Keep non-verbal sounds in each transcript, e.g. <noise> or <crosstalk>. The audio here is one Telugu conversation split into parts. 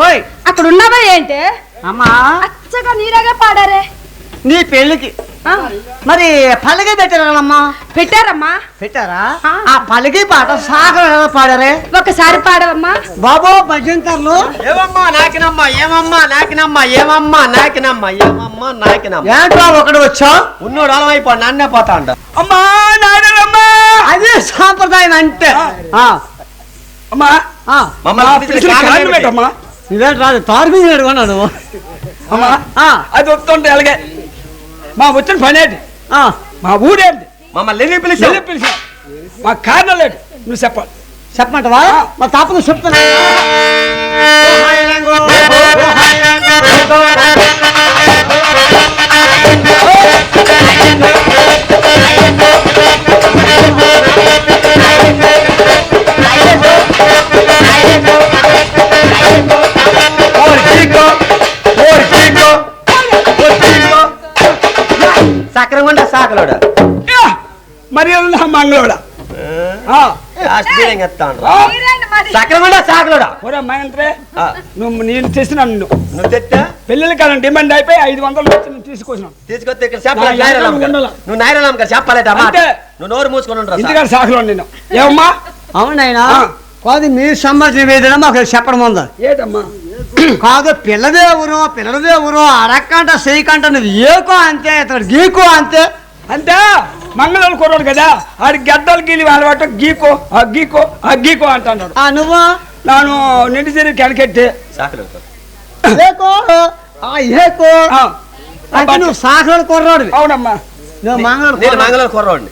ఓయ్! అక్కడ ఉన్నావా ఏంటి? అమ్మా! అచ్చగా నీరాగా పాడారే. నీ పెళ్ళికి. మరి పలికి పెట్టారమ్మా పెట్టారమ్మా. పెట్టారా? ఆ. ఆ పలికి పాట సాగర పాడారే? ఒకసారి పాడవమ్మా. బాబు భజంతర్లు. ఏమమ్మా నాకినమ్మా ఏమమ్మా నాకినమ్మా ఏమమ్మా నాకినమ్మా ఏమమ్మా నాకినమ్మా. ఏంట్రా ఒకడు వచ్చా ఉన్నోడు అలమైపోయి నన్నే పోతా అంట అమ్మా నాయనమ్మా! అదే సాంప్రదాయం అంటే. అమ్మా. మమ్మల్ని రాదు? తారు మీద నువ్వు. అమ్మా ఆ. అది వస్తుంటే అలాగే. మా వచ్చిన పని ఏంటి. మా ఊరేంటి? మమ్మల్ని చెల్లి పిలిచా మా కారణం ఏంటి నువ్వు చెప్పాలి. చెప్పమంటవా? మా తాపను చెప్తున్నా. సక్రమంగా సాకలోడు! మరి మంగళోడ? సక్రమంగా సాకలోడా? ఒరే మహేంద్రే ఆ, నువ్వు నేను చేసిన నువ్వు నువ్వు తెచ్చా? పెళ్ళిళ్ళ కాలం డిమాండ్ అయిపోయి ఐదు వందలు తీసుకొచ్చినాను. తీసుకొస్తే ఇక్కడ? నువ్వు గారు అంతే. నువ్వు నోరు మూసుకొని ఇంటికాడ సాకులో నేను ఏమమ్మా? అవునైనా ఆ. కాదు మీ సంబంధించిన వేదన మాకు చెప్పడం ఉందా? ఏటమ్మా <coughs> కాదు పిల్లదే ఊరు పిల్లదే ఊరు అడక్కంట చేయకంట నువ్వు ఏకో అంతే ఇతడు గీకో అంతే. అంటే మంగళవారం కుర్రాడు కదా? ఆడి గడ్డలు గీలి అలవాటు గీకో ఆ గీకో ఆ గీకో అంటాడు ఆ నువ్వు? నాను నిండి తిరిగి కెనకెట్టి. సాకలోడు ఏకో? ఆ ఏకో? ఆ, అంటే నువ్వు సాకలు కుర్రాడు అవునమ్మా. నువ్వు మంగళవారం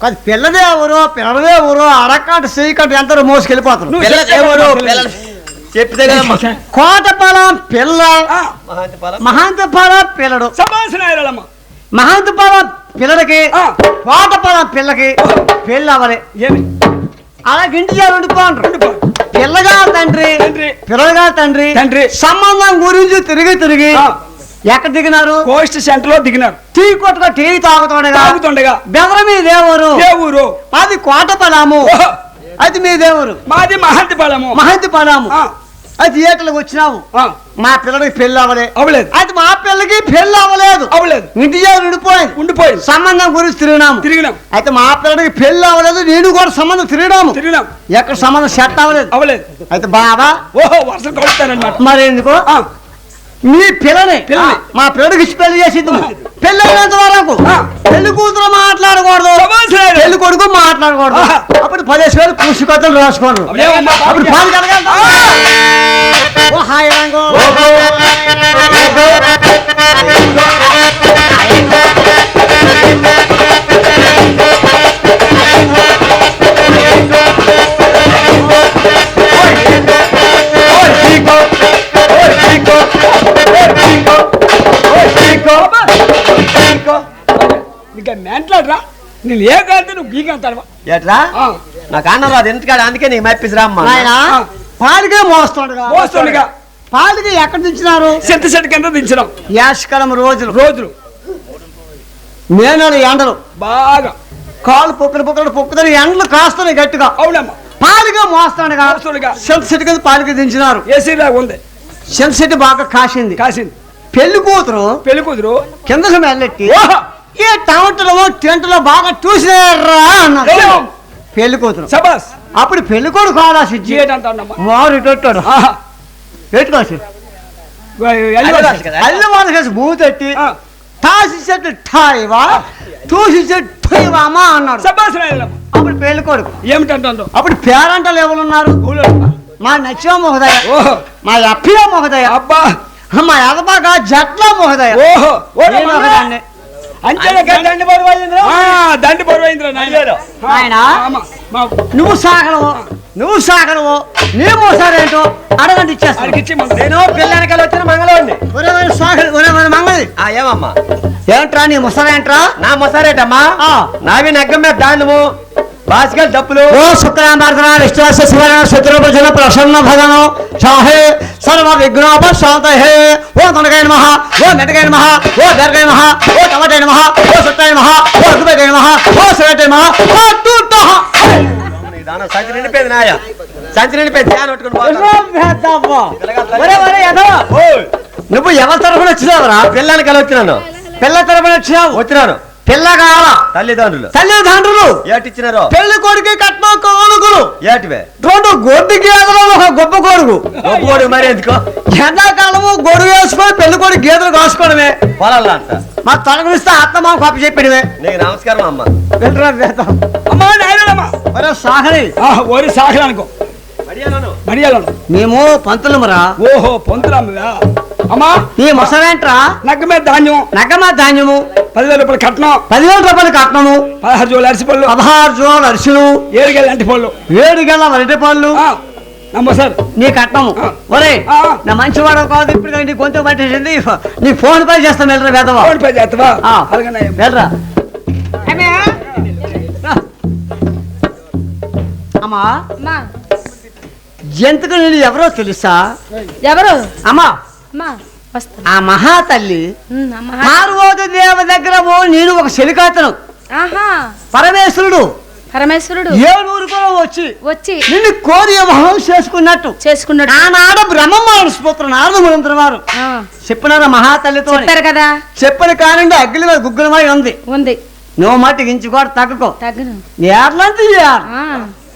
కాదు పిల్లదే ఊరు పిల్లదే ఊరు అడక్కంట చేయకంట ఎంత మోసుకెళ్ళిపోతారు చెప్తే కోటపాలెం పిల్ల. మహాంతపాలెం. పిల్లడు. సమాసనాయాలమ్మ మహాంతపాలెం పిల్లడికి ఆ. కోటపాలెం పిల్లకి పెళ్ళి అవ్వలే. ఏమి? అలాగే ఇంటి దగ్గర ఉండిపోండ్రు ఉండిపో. పిల్లగా తండ్రి. పిల్లగా తండ్రి తండ్రి. సంబంధం గురించి తిరిగి తిరిగి. ఎక్కడ దిగినారు? కోస్ట్ సెంటర్లో దిగినారు. Tea కొట్టుగా tea తాగుతుండగా తాగుతుండగా. బెదర మీ దేవరు ఏ ఊరు. అది కోటపలాము. ఓహో, అది మీ దేవురు మాది మహంతి పలాము ఆ, అది థియేటర్లకు వచ్చినావు. ఆ, మా పిల్లడికి పెళ్ళి అవ్వలే అవ్వలేదు. అది మా పిల్లకి పెళ్ళి అవ్వలేదు. అవ్వలేదు. ఇంటి ఉండిపోయింది ఉండిపోయింది సంబంధం గురించి తిరిగినాము. తిరిగినాం. అయితే మా పిల్లడికి పెళ్ళి అవ్వలేదు నేను కూడా సంబంధం తిరిగినాము. తిరిగినాం. ఎక్కడ సంబంధం సెట్ అవ్వలేదు. అవ్వలేదు. అయితే బాబా ఓహో వర్షం కొడుతానమాట మరి ఎందుకు మీ పిల్లని. మా పిల్లడికి పెళ్ళి చేసింది పెళ్ళి అయినంత వరకు. పెళ్ళి కూతురు మాట్లాడకూడదు. పెళ్ళి కొడుకు మాట్లాడకూడదు. అప్పుడు పదేసి వేలు కృషి రాసుకోండి ఏమమ్మా? అప్పుడు పాలు కడగాలి ఓ హాయ్ నేను ఏ కాదు నువ్వు గీకి అంటావా ఎట్లా నాకు అన్నం రాదు ఎందుకంటే అందుకే నీకు మెప్పిసిరా అమ్మా ఆయన పాలికే మోస్తుండగా. మోస్తుండగా. పాలికి ఎక్కడ దించినారు చెట్టు చెట్టు కింద దించినాం యాష్కాలం రోజులు. రోజులు. మేనలు ఎండలు. బాగా. కాలు పొక్కులు పొక్కులు పొక్కుదని ఎండలు కాస్తున్నాయి గట్టిగా. అవునమ్మా. పాలిగా మోస్తుండగా. మోస్తుండగా. సెంట్ సెట్ కింద పాలికి దించినారు. ఏసీ లాగా ఉంది. సెంట్ సెట్ బాగా కాసింది. కాసింది. పెళ్ళి కూతురు పెళ్ళి కూతురు. కిందకి వెళ్ళెట్టి ఈ టౌన్లో టెంట్లో బాగా చూసినారా అన్నారు? పెళ్ళి కూతురు. సబాస్ అప్పుడు పెళ్ళి కొడుకు ఆలోచించి ఆహా. ఎట్టుకోవచ్చు ఎల్లి అల్లి వాళ్ళ కేసు మూతెట్టి ఆ. తాసి చెట్టు ఠాయివా తూసి చెట్టు ఠాయివామా అన్నాడు. సబాస్ అప్పుడు పెళ్ళి కొడుకు. ఏమిటంటాడు అప్పుడు పేరంటలు ఎవరున్నారు మా నచ్చ మహోదయ. ఓహో. మా అప్పియ మహోదయ. అబ్బా. మా ఎదబాగా జట్ల మహోదయ. ఓహో. దండి బరువైందిరా దండి బరువైందిరా నాయన. నాయనా? ఆమా. మా నువ్వు సాగలవు? నువ్వు సాగలవు? నీ మోసారేంటో అడగండి ఇచ్చేస్తాను. నేను పిల్లలకి వచ్చిన మంగళవాడిని మంగళి ఆ ఏమమ్మా? ఏంట్రా నీ ముసలేంట్రా నా మొసారేటమ్మా? ఆ. నావి నగ్గం మీద దాండము బాసికల్ డప్పులు ఓ శుక్రాంబర్ధన విశ్వాస శివరణ శత్రుభుజన ప్రసన్న భజనం సాహే సర్వ విఘ్నోప శాంత హే ఓ తనకై నమ ఓ మెటకై నమ ఓ దర్గై నమ ఓ టమటై నమ ఓ సత్తై నమ ఓ అద్భుతై నమ ఓ శివటై నమ ఓ సంచి నిండిపోయింది నాయ సంచి నిండిపోయింది. ధ్యానం పట్టుకుని నువ్వు ఎవరి తరఫున వచ్చినావురా? పిల్లలకి వెళ్ళి వచ్చినాను పిల్ల తరఫున వచ్చినావు. వచ్చినాను. పిల్ల కావాలా తల్లిదండ్రులు. తల్లిదండ్రులు. ఏటిచ్చినారో? పెళ్ళి కొడుకు కట్నం కోనుకులు ఏటివే? రెండు గొడ్డు గేదెలు ఒక గొప్ప కొడుకు. గొప్పవాడు మరి ఎందుకో? ఎండాకాలము గొడుగు వేసుకొని పెళ్ళి కొడుకు గేదెలు కాసుకోవడమే. పొలాల్లో అంట మా తొలగిస్తే ఆత్మ కప్ప చెప్పినవే. నీకు నమస్కారం అమ్మ. వెళ్ళరా వేద్దాం అమ్మా నాయనమ్మా. ఒరే సాగరి ఓరి సాగలు అనుకో. మడియాలను. మడియాలను. మేము పంతులమురా. ఓహో పొంతులమ్మా అమ్మా! నీ ముసలేంట్రా నగ్గ మీద ధాన్యం నగమ ధాన్యము. పదివేల రూపాయలు కట్నం. పదివేల రూపాయలు కట్నము. పదహారు జోలు అరిసిపళ్ళు పదహారు జోలు అరిసెలు ఏడుగేళ్ళ అంటి పళ్ళు. ఏడు గెల వరటి పళ్ళు సార్. నీ కట్నము. ఒరే మంచివాడు కాదు ఇప్పుడు నీ గొంతు పట్టేసింది. నీ ఫోన్ పే చేస్తాం వెళ్ళరా వేదవా? ఫోన్ పే చేస్తావా? ఆ. అలాగనే వెళ్ళరా రా. అమ్మా అమ్మా. జంతుకు నేను ఎవరో తెలుసా? ఎవరు? అమ్మా ఆ మహాతల్లి పార్వతి దేవ దగ్గర ఓ నేను ఒక చెలికాతను ఆహా. పరమేశ్వరుడు. పరమేశ్వరుడు. ఏలూరు కూడా వచ్చి వచ్చి నిన్ను కోరి వివాహం చేసుకున్నట్టు. చేసుకున్నాడు ఆనాడు బ్రహ్మమాన స్పోత్ర నారదములంతర వారు. చెప్పినారు మహాతల్లితో చెప్పారు కదా. చెప్పిన కానండి అగ్ని మీద గుగ్గులమై ఉంది. ఉంది. నువ్వు మట్టి ఇంచుకోడు తగ్గకో. తగ్గను. ఏర్లంత